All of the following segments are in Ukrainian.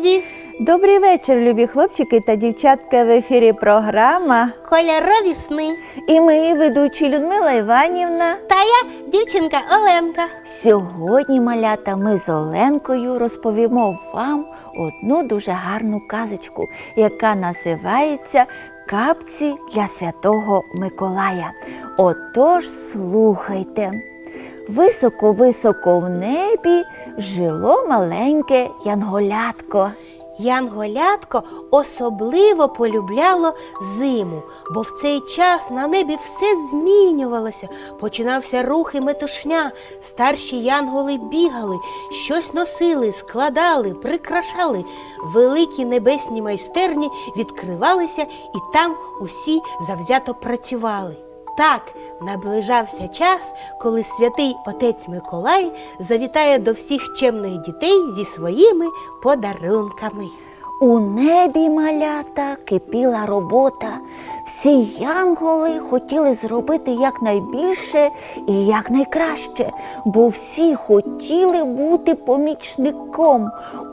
друзі! Добрий вечір, любі хлопчики та дівчатка. В ефірі програма. Кольорові сни. І ми, ведучі Людмила Іванівна. Та я дівчинка Оленка. Сьогодні, малята, ми з Оленкою розповімо вам одну дуже гарну казочку, яка називається Капці для Святого Миколая. Отож, слухайте. Високо-високо в небі жило маленьке янголятко. Янголятко особливо полюбляло зиму, бо в цей час на небі все змінювалося. Починався рух і метушня. Старші янголи бігали, щось носили, складали, прикрашали. Великі небесні майстерні відкривалися, і там усі завзято працювали. Так наближався час, коли святий отець Миколай завітає до всіх чемних дітей зі своїми подарунками. У небі малята кипіла робота. Всі янголи хотіли зробити якнайбільше і якнайкраще, бо всі хотіли бути помічником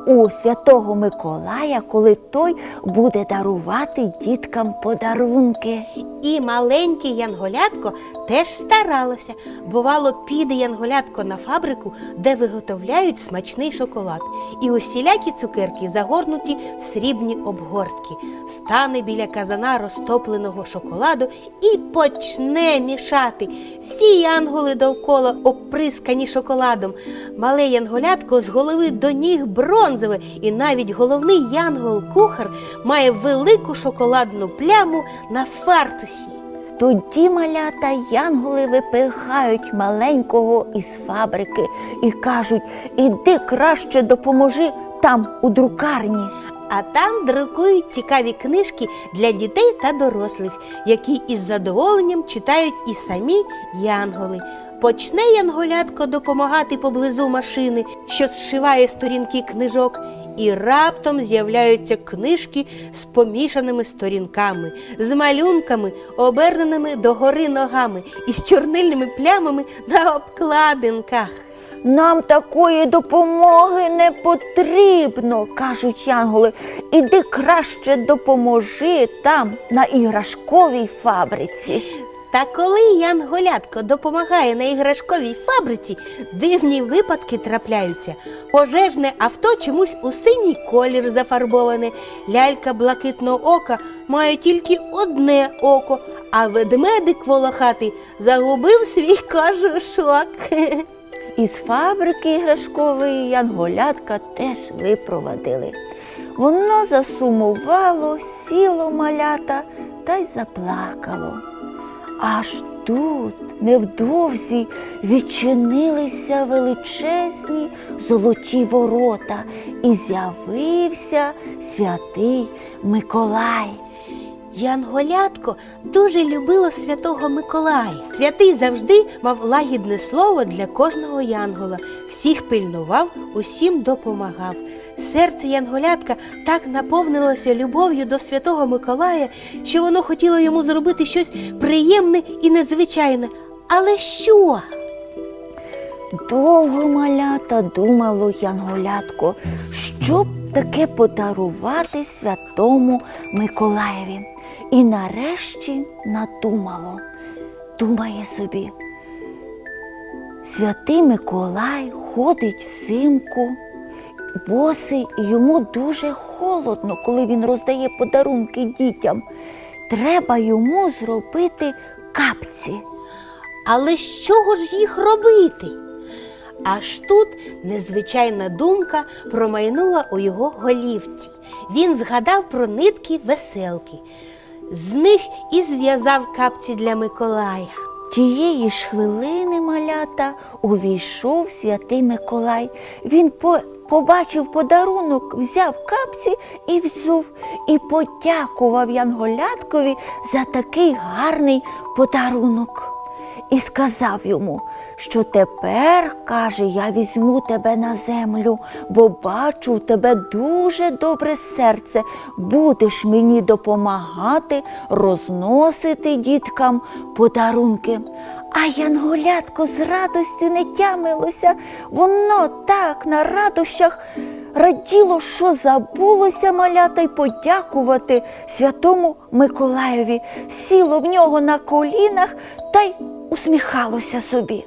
у святого Миколая, коли той буде дарувати діткам подарунки. І маленьке янголятко теж старалося. Бувало, піде янголятко на фабрику, де виготовляють смачний шоколад. І усілякі цукерки загорнуті в срібні обгортки. Стане біля казана розтопленого шоколаду і почне мішати. Всі янголи довкола оприскані шоколадом. Мале янголятко з голови до ніг бронзове, і навіть головний янгол-кухар має велику шоколадну пляму на фартусі. Тоді малята янголи випихають маленького із фабрики і кажуть: іди краще допоможи там, у друкарні. А там друкують цікаві книжки для дітей та дорослих, які із задоволенням читають і самі янголи. Почне янголятко допомагати поблизу машини, що зшиває сторінки книжок, і раптом з'являються книжки з помішаними сторінками, з малюнками, оберненими догори ногами і з чорнильними плямами на обкладинках. Нам такої допомоги не потрібно, кажуть янголи. Іди краще допоможи там, на іграшковій фабриці. Та коли Янголятко допомагає на іграшковій фабриці, дивні випадки трапляються. Пожежне авто чомусь у синій колір зафарбоване, лялька блакитного ока має тільки одне око, а ведмедик волохатий загубив свій кожушок. Із фабрики іграшкової янголятка теж випровадили. Воно засумувало, сіло малята та й заплакало. Аж тут невдовзі відчинилися величезні золоті ворота, і з'явився святий Миколай. Янголятко дуже любило святого Миколая. Святий завжди мав лагідне слово для кожного янгола, всіх пильнував, усім допомагав. Серце Янголятка так наповнилося любов'ю до святого Миколая, що воно хотіло йому зробити щось приємне і незвичайне. Але що? Довго малята думало Янголятко, що б таке подарувати святому Миколаєві. І нарешті надумало, думає собі. Святий Миколай ходить взимку, босий, і йому дуже холодно, коли він роздає подарунки дітям. Треба йому зробити капці. Але з чого ж їх робити? Аж тут незвичайна думка промайнула у його голівці. Він згадав про нитки веселки. З них і зв'язав капці для Миколая. Тієї ж хвилини малята увійшов святий Миколай. Він по- побачив подарунок, взяв капці і взув, і подякував Янголяткові за такий гарний подарунок. І сказав йому, що тепер, каже, я візьму тебе на землю, бо бачу у тебе дуже добре серце. Будеш мені допомагати розносити діткам подарунки. А янголятко з радості не тямилося. Воно так на радощах раділо, що забулося малята й подякувати святому Миколаєві. Сіло в нього на колінах та й усміхалося собі.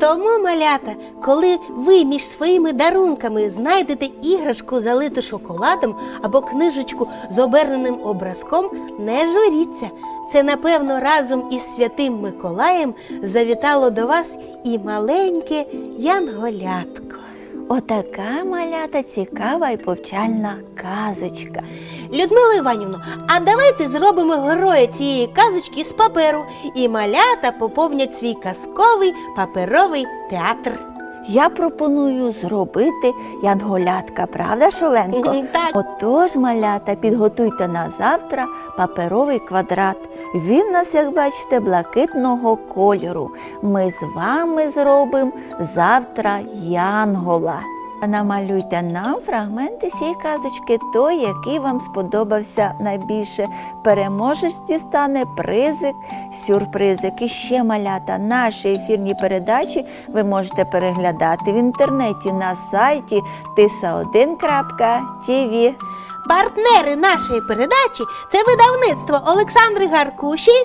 Тому, малята, коли ви між своїми дарунками знайдете іграшку, залиту шоколадом або книжечку з оберненим образком, не журіться. Це, напевно, разом із святим Миколаєм завітало до вас і маленьке янголятко. Отака малята цікава і повчальна казочка. Людмила Іванівна, а давайте зробимо героя цієї казочки з паперу, і малята поповнять свій казковий паперовий театр. Я пропоную зробити янголятка, правда, Шоленко? Так. Отож, малята, підготуйте на завтра паперовий квадрат. Він у нас, як бачите, блакитного кольору. Ми з вами зробимо завтра янгола. Намалюйте нам фрагменти цієї казочки, той, який вам сподобався найбільше. Переможець дістане призик, сюрпризик. І ще малята. Наші ефірні передачі ви можете переглядати в інтернеті на сайті tisa1.tv. Партнери нашої передачі це видавництво Олександри Гаркуші.